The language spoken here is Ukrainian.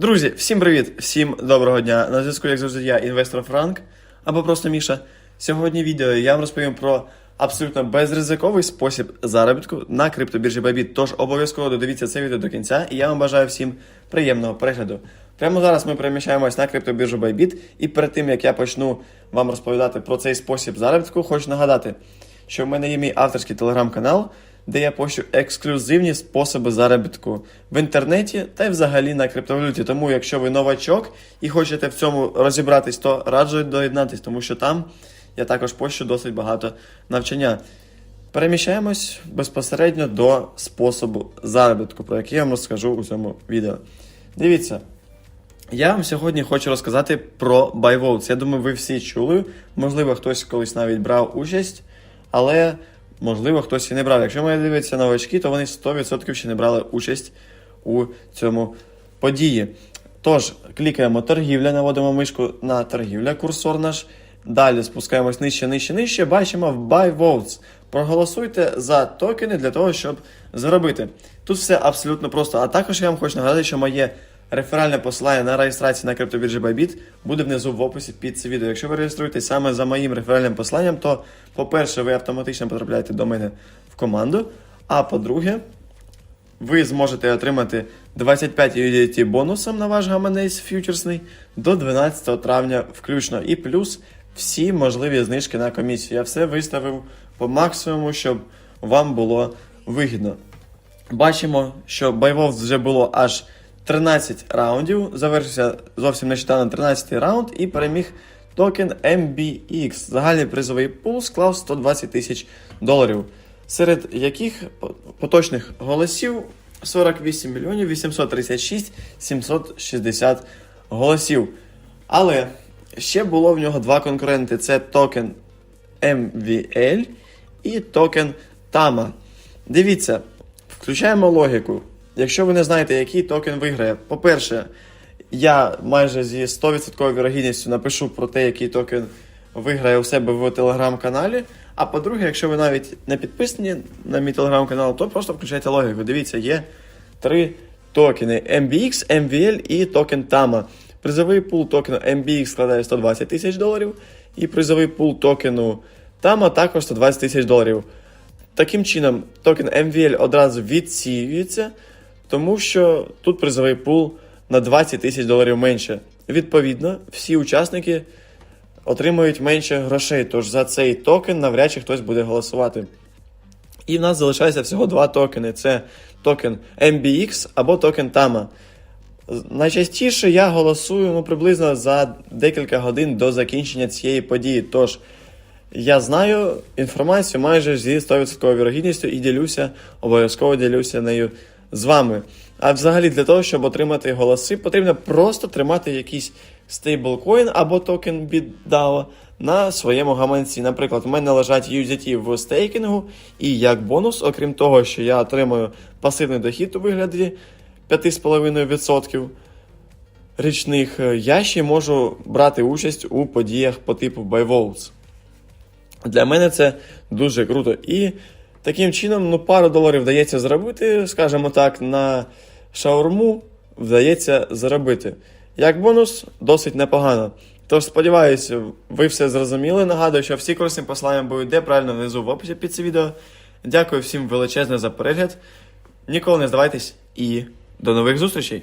Друзі, всім привіт! Всім доброго дня! На зв'язку, як завжди, я, інвестор Франк або просто Міша. Сьогодні відео я вам розповім про абсолютно безризиковий спосіб заробітку на криптобіржі Bybit. Тож обов'язково додивіться це відео до кінця, і я вам бажаю всім приємного перегляду. Прямо зараз ми переміщаємось на криптобіржу Bybit, і перед тим як я почну вам розповідати про цей спосіб заробітку, хочу нагадати, що в мене є мій авторський телеграм-канал, де я пощу ексклюзивні способи заробітку в інтернеті та й взагалі на криптовалюті. Тому, якщо ви новачок і хочете в цьому розібратись, то раджу доєднатись, тому що там я також пощу досить багато навчання. Переміщаємось безпосередньо до способу заробітку, про який я вам розкажу у цьому відео. Дивіться, я вам сьогодні хочу розказати про BuyVotes. Я думаю, ви всі чули. Можливо, хтось колись навіть брав участь, але можливо хтось і не брав. Якщо мене дивляться новачки, то вони 100% ще не брали участь у цьому події. Тож, клікаємо торгівля, наводимо мишку на торгівля, курсор наш. Далі спускаємось нижче, нижче, нижче. Бачимо в Buy Votes. Проголосуйте за токени для того, щоб заробити. Тут все абсолютно просто. А також я вам хочу нагадати, що моє реферальне посилання на реєстрацію на криптобіржі Bybit буде внизу в описі під це відео. Якщо ви реєструєтесь саме за моїм реферальним посиланням, то, по-перше, ви автоматично потрапляєте до мене в команду. А по-друге, ви зможете отримати 25 USDT бонусом на ваш гаманець фьючерсний до 12 травня включно. І плюс всі можливі знижки на комісію. Я все виставив по максимуму, щоб вам було вигідно. Бачимо, що бойвов вже було аж 13 раундів. Завершився зовсім нещодавно 13 раунд і переміг токен MBX. Загальний призовий пул склав 120 тисяч доларів, серед яких поточних голосів 48 мільйонів 836 760 голосів. Але ще було в нього два конкуренти: це токен MVL і токен TAMA. Дивіться, включаємо логіку. Якщо ви не знаєте, який токен виграє, по-перше, я майже зі 100% вірогідністю напишу про те, який токен виграє у себе в телеграм-каналі. А по-друге, якщо ви навіть не підписані на мій телеграм-канал, то просто включайте логіку. Дивіться, є три токени: MBX, MVL і токен TAMA. Призовий пул токену MBX складає 120 тисяч доларів, і призовий пул токену TAMA також 120 тисяч доларів. Таким чином, токен MVL одразу відсіюється, тому що тут призовий пул на 20 тисяч доларів менше. Відповідно, всі учасники отримують менше грошей, тож за цей токен навряд чи хтось буде голосувати. І в нас залишається всього два токени: це токен MBX або токен TAMA. Найчастіше я голосую ну, приблизно за декілька годин до закінчення цієї події. Тож я знаю інформацію майже зі 100% вірогідністю і ділюся, обов'язково ділюся нею з вами. А взагалі для того, щоб отримати голоси, потрібно просто тримати якийсь стейблкоін або токен BitDAO на своєму гаманці. Наприклад, в мене лежать USDT в стейкінгу, і як бонус, окрім того, що я отримую пасивний дохід у вигляді 5,5% річних, я ще можу брати участь у подіях по типу BuyVotes. Для мене це дуже круто. І таким чином ну, пару доларів вдається заробити, скажімо так, на шаурму вдається заробити. Як бонус, досить непогано. Тож, сподіваюся, ви все зрозуміли. Нагадую, що всі корисні посилання будуть де правильно внизу в описі під це відео. Дякую всім величезне за перегляд. Ніколи не здавайтесь і до нових зустрічей!